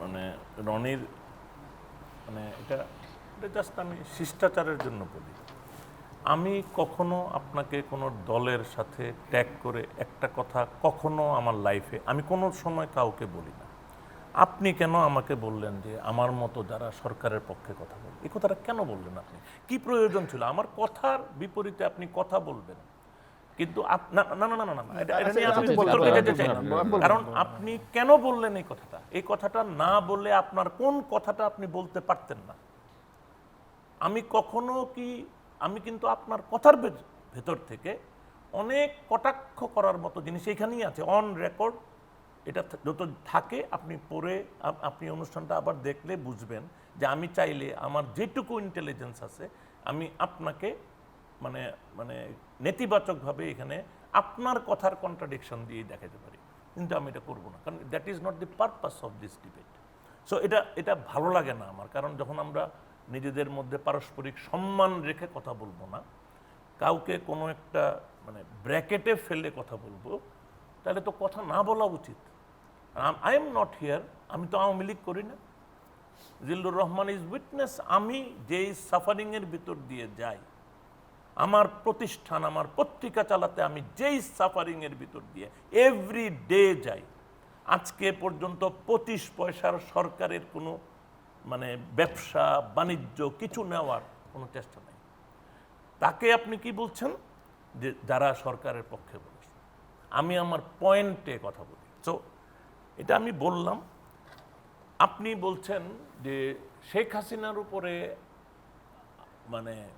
মানে রনির মানে এটা এটা জাস্ট আমি শিষ্টাচারের জন্য বলি। আমি কখনো আপনাকে কোনো দলের সাথে ট্যাগ করে একটা কথা কখনো আমার লাইফে আমি কোনো সময় কাউকে বলি না। আপনি কেন আমাকে বললেন যে আমার মতো যারা সরকারের পক্ষে কথা বলবে? এই কথাটা কেন বললেন আপনি? কি প্রয়োজন ছিল? আমার কথার বিপরীতে আপনি কথা বলবেন। কিন্তু না না না না না না, না, এটা- এটা নিয়ে আপনি বিতর্কে যেতে চাই না। বলুন, বলুন। কারণ আপনি কেন বললেন এই কথাটা এই কথাটা না বলে আপনার কোন কথাটা আপনি বলতে পারতেন না আমি কখনো কি আমি কিন্তু আপনার কথার ভেতর থেকে অনেক কটাক্ষ করার মতো জিনিস এখানেই আছে অন রেকর্ড এটা যত থাকে আপনি আপ- আপনি অনুষ্ঠানটা আবার দেখলে বুঝবেন যে আমি চাইলে আমার যেটুকু ইন্টেলিজেন্স আছে আমি আপনাকে মানে মানে নেতিবাচকভাবে এখানে আপনার কথার কন্ট্রাডিকশন দিয়ে দেখাতে পারি। কিন্তু আমি এটা করব না। কারণ that is not the purpose of this debate so এটা এটা ভালো লাগে না আমার। কারণ যখন আমরা নিজেদের মধ্যে পারস্পরিক সম্মান রেখে কথা বলব না, কাউকে কোনো একটা মানে ব্র্যাকেটে ফেলে কথা বলব, তাহলে তো কথা না বলা উচিত। আই এম নট হিয়ার আমি তো আওয়ামী লীগ করি না। জিল্লুর রহমান ইজ উইটনেস আমি যেই সাফারিংয়ের ভিতর দিয়ে যাই আমার প্রতিষ্ঠান, আমার পত্রিকা চালাতে আমি যেই সাফারিংয়ের ভিতর দিয়ে এভরি ডে যাই, আজকে পর্যন্ত পঁচিশ পয়সার সরকারের কোনো মানে ব্যবসা, বাণিজ্য কিছু নেওয়ার কোনো চেষ্টা নেই। তাকে আপনি কি বলছেন? যে যারা সরকারের পক্ষে বলেছে। আমি আমার পয়েন্টে কথা বলি। তো এটা আমি বললাম। আপনি বলছেন যে শেখ হাসিনার উপরে মানে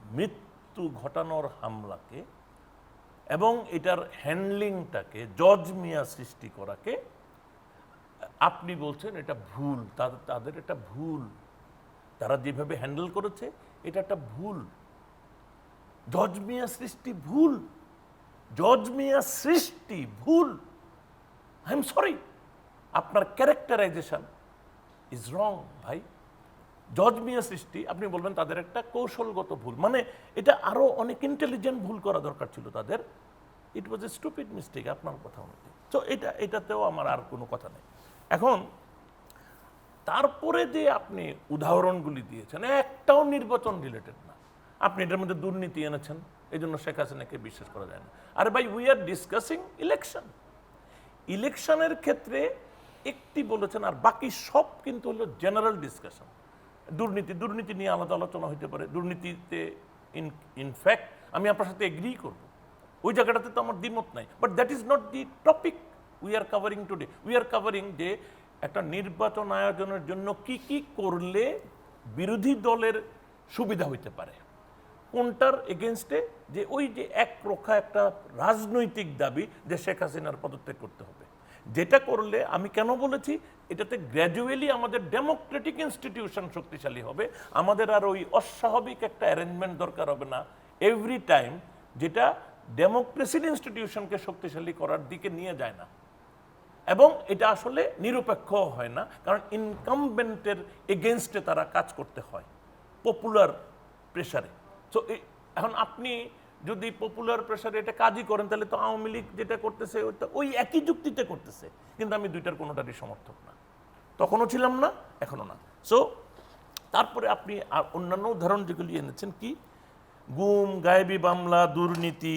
মৃত্যু ঘটানোর হামলাকে এবং এটার হ্যান্ডলিংটাকে জজ মিয়া সৃষ্টি করাকে, আপনি বলছেন এটা ভুল তাদের এটা ভুল। তারা যেভাবে হ্যান্ডেল করেছে, এটা একটা ভুল। জজ মিয়া সৃষ্টি ভুল। জজ মিয়া সৃষ্টি ভুল। আই এম সরি, আপনার ক্যারেক্টারাইজেশন ইজ রং, ভাই। জজ মিয়া সৃষ্টি, আপনি বলবেন তাদের একটা কৌশলগত ভুল। মানে এটা আরও অনেক ইন্টেলিজেন্ট ভুল করা দরকার ছিল তাদের। ইট ওয়াজ এ স্টুপিড মিস্টেক আপনার কথা অনুযায়ী। তো এটা, এটাতেও আমার আর কোনো কথা নেই। এখন, তারপরে যে আপনি উদাহরণগুলি দিয়েছেন, একটাও নির্বাচন রিলেটেড না। আপনি এটার মধ্যে দুর্নীতি এনেছেন এই জন্য শেখ হাসিনাকে বিশ্বাস করা যায় না। আরে ভাই উই আর ডিসকাসিং ইলেকশন ইলেকশনের ক্ষেত্রে একটি বলেছেন, আর বাকি সব কিন্তু হলো জেনারেল ডিসকাশন দুর্নীতি দুর্নীতি নিয়ে আলাদা আলোচনা হইতে পারে। দুর্নীতিতে ইন ইনফ্যাক্ট আমি আপনার সাথে এগ্রি করব। ওই জায়গাটাতে তো আমার দ্বিমত নাই। But that is not the topic we are covering today we are covering যে একটা নির্বাচন আয়োজনের জন্য কি কি করলে বিরোধী দলের সুবিধা হইতে পারে। কোনটার এগেনস্টে যে ওই যে এক রক্ষা একটা রাজনৈতিক দাবি যে শেখ হাসিনার পদত্যাগ করতে হবে। যেটা করলে আমি কেন বলেছি? এটাতে গ্র্যাজুয়ালি আমাদের ডেমোক্রেটিক ইনস্টিটিউশন শক্তিশালী হবে। আমাদের আর ওই অস্বাভাবিক একটা অ্যারেঞ্জমেন্ট দরকার হবে না। এভরি টাইম যেটা ডেমোক্রেসির ইনস্টিটিউশনকে শক্তিশালী করার দিকে নিয়ে যায় না। এবং এটা আসলে নিরপেক্ষ হয় না, কারণ ইনকামবেন্টের এগেনস্টে তারা কাজ করতে হয় পপুলার প্রেশারে সো এখন আপনি যদি পপুলার প্রেশারে এটা কাজই করেন, তাহলে তো আওয়ামী লীগ যেটা করতেছে ওই একই যুক্তিতে করতেছে। কিন্তু আমি দুইটার কোনোটারই সমর্থক না। তখনও ছিলাম না, এখনও না। সো তারপরে আপনি আর অন্যান্য উদাহরণ যেগুলি এনেছেন কি? গুম, গায়েবী মামলা, দুর্নীতি।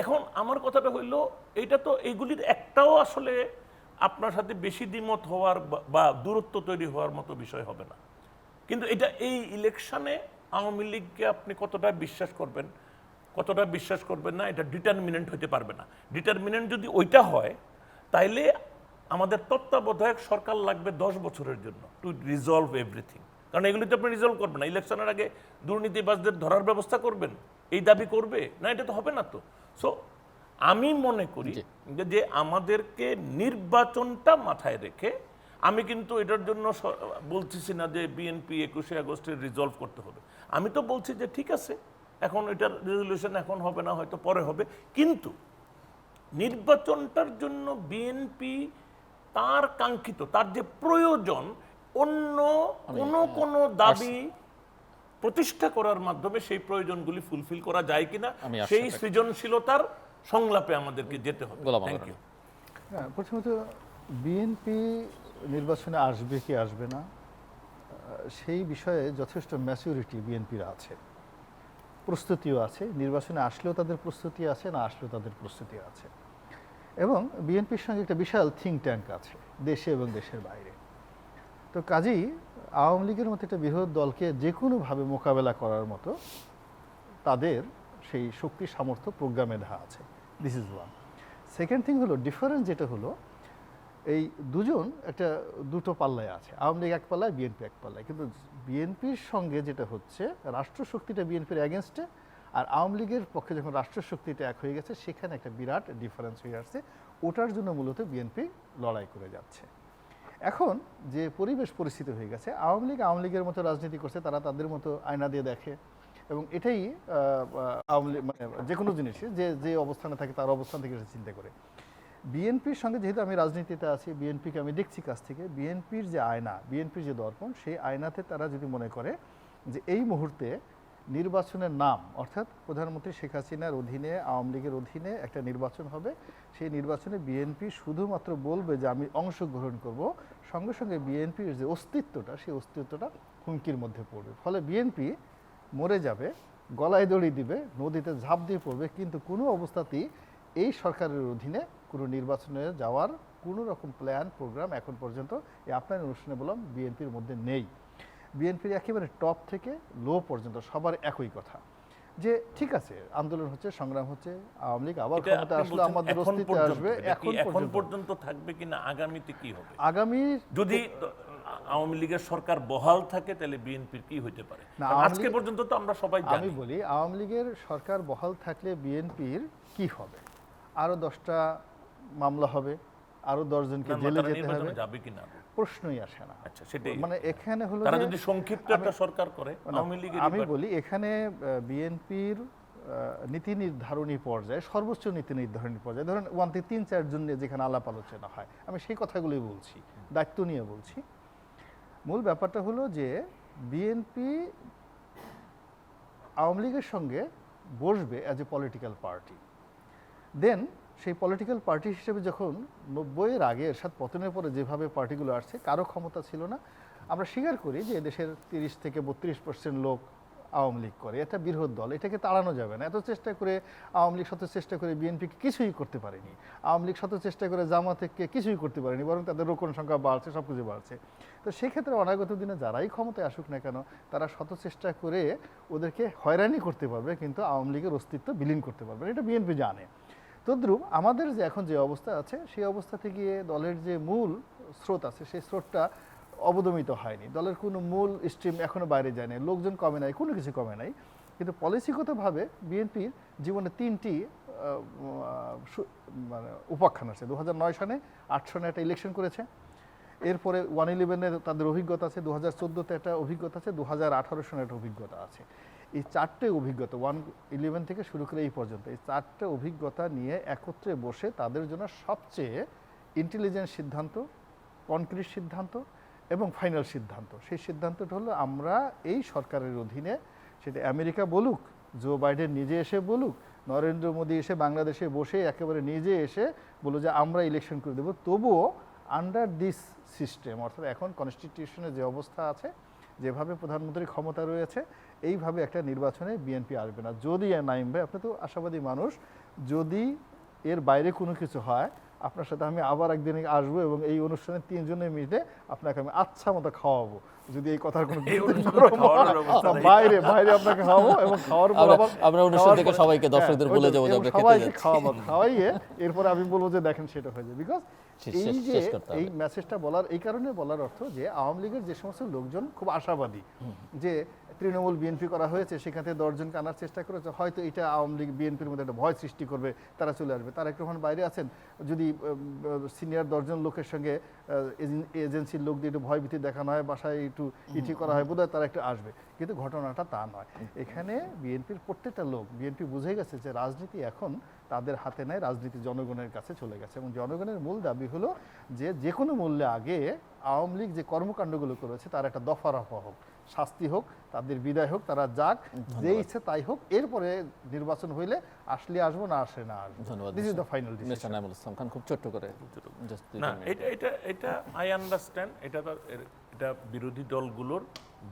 এখন আমার কথাটা হইল এটা তো এইগুলির একটাও আসলে আপনার সাথে বেশি দ্বিমত হওয়ার বা দূরত্ব তৈরি হওয়ার মতো বিষয় হবে না। কিন্তু এটা এই ইলেকশনে আওয়ামী লীগকে আপনি কতটা বিশ্বাস করবেন, কতটা বিশ্বাস করবেন না, এটা ডিটারমিনেন্ট হতে পারবে না। ডিটারমিনেন্ট যদি ওইটা হয়, তাইলে আমাদের তত্ত্বাবধায়ক সরকার লাগবে দশ বছরের জন্য টু রিজলভ এভরিথিং কারণ এগুলি তো আপনি রিজলভ করবেন না। ইলেকশনের আগে দুর্নীতিবাজদের ধরার ব্যবস্থা করবেন। এই দাবি করবে? না এটা তো হবে না তো। সো আমি মনে করি যে- আমাদেরকে নির্বাচনটা মাথায় রেখে আমি কিন্তু এটার জন্য বলতেছি না যে বিএনপি একুশে আগস্টের রিজলভ করতে হবে। আমি তো বলছি যে ঠিক আছে এখন এটার রেজলিউশন এখন হবে না হয়তো পরে হবে। কিন্তু নির্বাচনটার জন্য বিএনপি তার কাঙ্ক্ষিত তার যে প্রয়োজন অন্য কোনো কোনো দাবি প্রতিষ্ঠা করার মাধ্যমে সেই প্রয়োজনগুলি ফুলফিল করা যায় কিনা সেই সৃজনশীলতার সংলাপে আমাদেরকে যেতে হবে। থ্যাংক ইউ হ্যাঁ প্রথমত বিএনপি নির্বাচনে আসবে কি আসবে না সেই বিষয়ে যথেষ্ট ম্যাচিউরিটি বিএনপির আছে। প্রস্তুতিও আছে নির্বাচনে আসলেও তাদের প্রস্তুতি আছে না আসলেও তাদের প্রস্তুতি আছে। এবং বিএনপির সঙ্গে একটা বিশাল থিঙ্ক ট্যাঙ্ক আছে, দেশে এবং দেশের বাইরে। তো কাজেই আওয়ামী লীগের মতো একটা বৃহৎ দলকে যে কোনোভাবে মোকাবেলা করার মতো তাদের সেই শক্তি সামর্থ্য প্রোগ্রামে দেওয়া আছে। This is one second thing হলো ডিফারেন্স যেটা হলো, এই দুজন একটা দুটো পাল্লায় আছে। আওয়ামী লীগ এক পাল্লায়, বিএনপি এক পাল্লায়। কিন্তু বিএনপির সঙ্গে যেটা হচ্ছে, রাষ্ট্রশক্তিটা বিএনপির অ্যাগেনস্টে আর আওয়ামী লীগের পক্ষে যখন রাষ্ট্রশক্তিটা এক হয়ে গেছে, সেখানে একটা বিরাট ডিফারেন্স হয়ে আসছে। ওটার জন্য মূলত বিএনপি লড়াই করে যাচ্ছে। এখন যে পরিবেশ পরিস্থিতি হয়ে গেছে, আওয়ামী লীগ আওয়ামী লীগের মতো রাজনীতি করছে, তারা তাদের মতো আয়না দিয়ে দেখে। এবং এটাই আওয়ামী লীগ মানে যে কোনো জিনিসে, যে যে অবস্থানে থাকে তার অবস্থান থেকে চিন্তা করে। বিএনপির সঙ্গে যেহেতু আমি রাজনীতিতে আছি, বিএনপিকে আমি দেখছি কাছ থেকে, বিএনপির যে আয়না, বিএনপির যে দর্পণ, সেই আয়নাতে তারা যদি মনে করে যে এই মুহূর্তে নির্বাচনের নাম, অর্থাৎ প্রধানমন্ত্রী শেখ হাসিনার অধীনে, আওয়ামী লীগের অধীনে একটা নির্বাচন হবে। সেই নির্বাচনে বিএনপি শুধুমাত্র বলবে যে আমি অংশগ্রহণ করব। সঙ্গে সঙ্গে বিএনপির যে অস্তিত্বটা, সেই অস্তিত্বটা হুমকির মধ্যে পড়বে। ফলে বিএনপি মরে যাবে, গলায় দড়ি দিবে, নদীতে ঝাঁপ দিয়ে পড়বে, কিন্তু কোনো অবস্থাতেই এই সরকারের অধীনে কোনো নির্বাচনে যাওয়ার কোনো রকম প্ল্যান প্রোগ্রাম এখন পর্যন্ত এই আপনার অনুষ্ঠানে বললাম বিএনপির মধ্যে নেই। বিএনপির একেবারে টপ থেকে লো পর্যন্ত সবার একই কথা। যে ঠিক আছে আন্দোলন হচ্ছে সংগ্রাম হচ্ছে আওয়ামী লীগ আবার ক্ষমতা আসলে আমাদের অস্তিত্ব আসবে এখন এখন পর্যন্ত। থাকবে কিনা আগামীতে কি হবে? আগামী যদি আওয়ামী লীগের সরকার বহাল থাকে তাহলে বিএনপির কি হইতে পারে? আজকে পর্যন্ত তো আমরা সবাই আমি জানি। বলি আওয়ামী লীগের সরকার বহাল থাকলে বিএনপির কি হবে? আরও দশটা মামলা হবে আরও দশজনকে জেলে যেতে হবে। যাবে কিনা? প্রশ্নই আসে না। আচ্ছা সেটাই। মানে এখানে হলো তারা যদি সংক্ষিপ্ত একটা সরকার করে আওয়ামী আমি বলি এখানে বিএনপির নীতি নির্ধারণী পর্যায়ে সর্বোচ্চ নীতি নির্ধারণী পর্যায়ে ধরেন ওয়ান থেকে তিন চারজন নিয়ে যেখানে আলাপ আলোচনা হয় আমি সেই কথাগুলোই বলছি দায়িত্ব নিয়ে বলছি। মূল ব্যাপারটা হলো যে বিএনপি আওয়ামী লীগের সঙ্গে বসবে as a political party then সেই পলিটিক্যাল পার্টি হিসেবে যখন নব্বইয়ের আগে এরশাদ পতনের পরে যেভাবে পার্টিগুলো আসছে, কারও ক্ষমতা ছিল না। আমরা স্বীকার করি যে দেশের তিরিশ থেকে বত্রিশ পার্সেন্ট লোক আওয়ামী লীগ করে। এটা বৃহৎ দল, এটাকে তাড়ানো যাবে না। এত চেষ্টা করে আওয়ামী লীগ শত চেষ্টা করে বিএনপিকে কিছুই করতে পারেনি। আওয়ামী লীগ শত চেষ্টা করে জামাতকে কিছুই করতে পারেনি, বরং তাদের রোকন সংখ্যা বাড়ছে সব কিছু বাড়ছে। তো সেক্ষেত্রে অনাগত দিনে যারাই ক্ষমতায় আসুক না কেন, তারা শত চেষ্টা করে ওদেরকে হয়রানি করতে পারবে, কিন্তু আওয়ামী লীগের অস্তিত্ব বিলীন করতে পারবে এটা বিএনপি জানে। তদ্রুপ আমাদের যে এখন যে অবস্থা আছে, সেই অবস্থা থেকে দলের যে মূল স্রোত আছে, সেই স্রোতটা অবদমিত হয়নি। দলের কোনো মূল স্ট্রিম এখনও বাইরে যায় নাই লোকজন কমে নাই, কোনো কিছু কমে নাই। কিন্তু পলিসিগতভাবে বিএনপির জীবনে তিনটি মানে উপাখ্যান আছে। দু সালে আট সনে একটা ইলেকশন করেছে। এরপরে ওয়ান ইলেভেনের তাদের অভিজ্ঞতা আছে। দু হাজার চোদ্দোতে একটা অভিজ্ঞতা আছে। দু হাজার আঠারো সনে একটা অভিজ্ঞতা আছে। এই চারটে অভিজ্ঞতা ওয়ান ইলেভেন থেকে শুরু করে এই পর্যন্ত, এই চারটে অভিজ্ঞতা নিয়ে একত্রে বসে তাদের জন্য সবচেয়ে ইন্টেলিজেন্ট সিদ্ধান্ত কনক্রিট সিদ্ধান্ত এবং ফাইনাল সিদ্ধান্ত। সেই সিদ্ধান্তটা হলো আমরা এই সরকারের অধীনে, সেটা আমেরিকা বলুক জো বাইডেন নিজে এসে বলুক, নরেন্দ্র মোদী এসে বাংলাদেশে বসে একেবারে নিজে এসে বলল যে আমরা ইলেকশন করে দেবো, তবুও আন্ডার দিস সিস্টেম অর্থাৎ এখন কনস্টিটিউশনের যে অবস্থা আছে, যেভাবে প্রধানমন্ত্রীর ক্ষমতা রয়েছে এইভাবে একটা নির্বাচনে বিএনপি আসবে না। যদি নাইম ভাই আপনি তো আশাবাদী মানুষ যদি এর বাইরে কোনো কিছু হয় আপনার সাথে আমি আবার একদিন আসব এবং এই অনুষ্ঠানে তিনজনে মিলে আপনাকে আমি আচ্ছা মতো খাওয়াবো। যদি এই কথার কোনো। বাইরে বাইরে আপনাকে খাওয়াবো এবং খাওয়ার পর আমরা- অনুষ্ঠান থেকে সবাইকে দর্শকদের হ্যাঁ, বলে যাব যে খেতে সবাইকে খাওয়াবো খাওয়াইয়ে এরপরে আমি বলব যে দেখেন সেটা হয়ে যায় বিকজ এই যে। এই মেসেজটা বলার এই কারণে বলার অর্থ যে আওয়ামী লীগের যে সমস্ত লোকজন খুব আশাবাদী যে তৃণমূল বিএনপি করা হয়েছে, সেখান থেকে দশজনকে আনার চেষ্টা করেছে। হয়তো এটা আওয়ামী লীগ বিএনপির মধ্যে একটা ভয় সৃষ্টি করবে, তারা চলে আসবে। তারা একটু বাইরে আছেন, যদি সিনিয়র দশজন লোকের সঙ্গে এজেন্সির লোক দিয়ে একটু ভয় ভীতি দেখানো হয়, বাসায় একটু ইটি করা হয়, বোধহয় তারা একটু আসবে। কিন্তু ঘটনাটা তা নয়। এখানে বিএনপির প্রত্যেকটা লোক, বিএনপি বুঝে গেছে যে রাজনীতি এখন তাদের হাতে নেয় রাজনীতি জনগণের কাছে চলে গেছে। এবং জনগণের মূল দাবি হলো যে যে কোনো মূল্যে আগে আওয়ামী লীগ যে কর্মকাণ্ডগুলো করেছে, তার একটা দফা রফা হোক। শাস্তি হোক তাদের বিদায় হোক তারা যাক যে ইচ্ছে তাই হোক এরপরে নির্বাচন হইলে আসলে আসব না আসে না ধন্যবাদ this is the final Naimul Islam Khan খুব ছোট্ট করে না এটা এটা এটা আই আন্ডারস্ট্যান্ড এটা এর- এটা বিরোধী দলগুলোর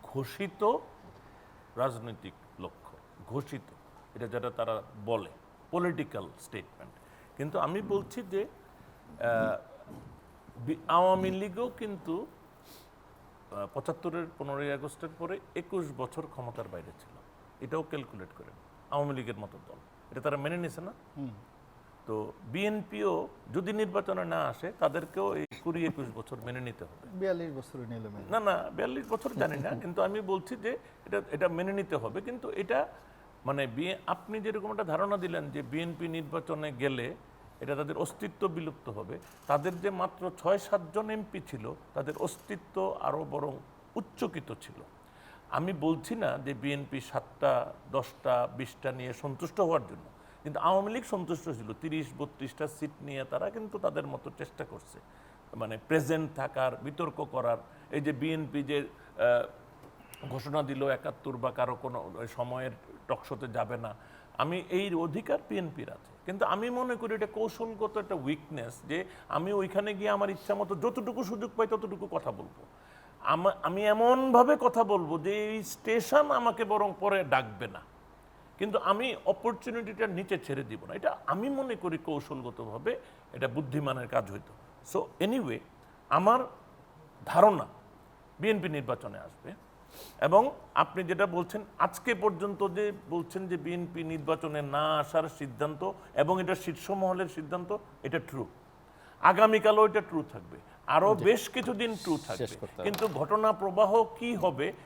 ঘোষিত রাজনৈতিক লক্ষ্য ঘোষিত। এটা যেটা তারা বলে পলিটিক্যাল স্টেটমেন্ট কিন্তু আমি বলছি যে আওয়ামী লীগও কিন্তু পঁচাত্তরের পনেরোই আগস্টের পরে একুশ বছর ক্ষমতার বাইরে ছিল। এটাও ক্যালকুলেট করেন। আওয়ামী লীগের মতো দল। এটা তারা মেনে নিছে না। তো বিএনপিও যদি নির্বাচনে না আসে তাদেরকেও এই কুড়ি একুশ বছর মেনে নিতে হবে। বিয়াল্লিশ বছরে না না বিয়াল্লিশ বছর জানি না কিন্তু আমি বলছি যে এটা এটা মেনে নিতে হবে। কিন্তু এটা মানে আপনি যেরকম একটা ধারণা দিলেন যে বিএনপি নির্বাচনে গেলে এটা তাদের অস্তিত্ব বিলুপ্ত হবে। তাদের যে মাত্র ছয় সাতজন এমপি ছিল, তাদের অস্তিত্ব আরও বরং উচ্চকিত ছিল। আমি বলছি না যে বিএনপি সাতটা, দশটা, বিশটা নিয়ে সন্তুষ্ট হওয়ার জন্য। কিন্তু আওয়ামী লীগ সন্তুষ্ট ছিল। তিরিশ, বত্রিশটা সিট নিয়ে তারা কিন্তু তাদের মতো চেষ্টা করছে। মানে প্রেজেন্ট থাকার, বিতর্ক করার। এই যে বিএনপি যে ঘোষণা দিল একাত্তর বা কারও কোনো সময়ের টকশোতে যাবে না আমি এই অধিকার বিএনপির আছে। কিন্তু আমি মনে করি এটা কৌশলগত একটা উইকনেস যে আমি ওইখানে গিয়ে আমার ইচ্ছা মতো যতটুকু সুযোগ পাই ততটুকু কথা বলব। আমি এমনভাবে কথা বলব যে এই স্টেশন আমাকে বরং পরে ডাকবে না। কিন্তু আমি অপরচুনিটিটা নিচে ছেড়ে দিব না। এটা আমি মনে করি কৌশলগতভাবে এটা বুদ্ধিমানের কাজ হইতো। সো এনিওয়ে আমার ধারণা বিএনপি নির্বাচনে আসবে। এবং আপনি যেটা বলছেন আজকে পর্যন্ত যে বলছেন যে বিএনপি নির্বাচনে না আসার সিদ্ধান্ত এবং এটা শীর্ষ মহলের সিদ্ধান্ত এটা ট্রু আগামীকালও এটা ট্রু থাকবে। আরও বেশ কিছুদিন ট্রু থাকবে। কিন্তু ঘটনা প্রবাহ কি হবে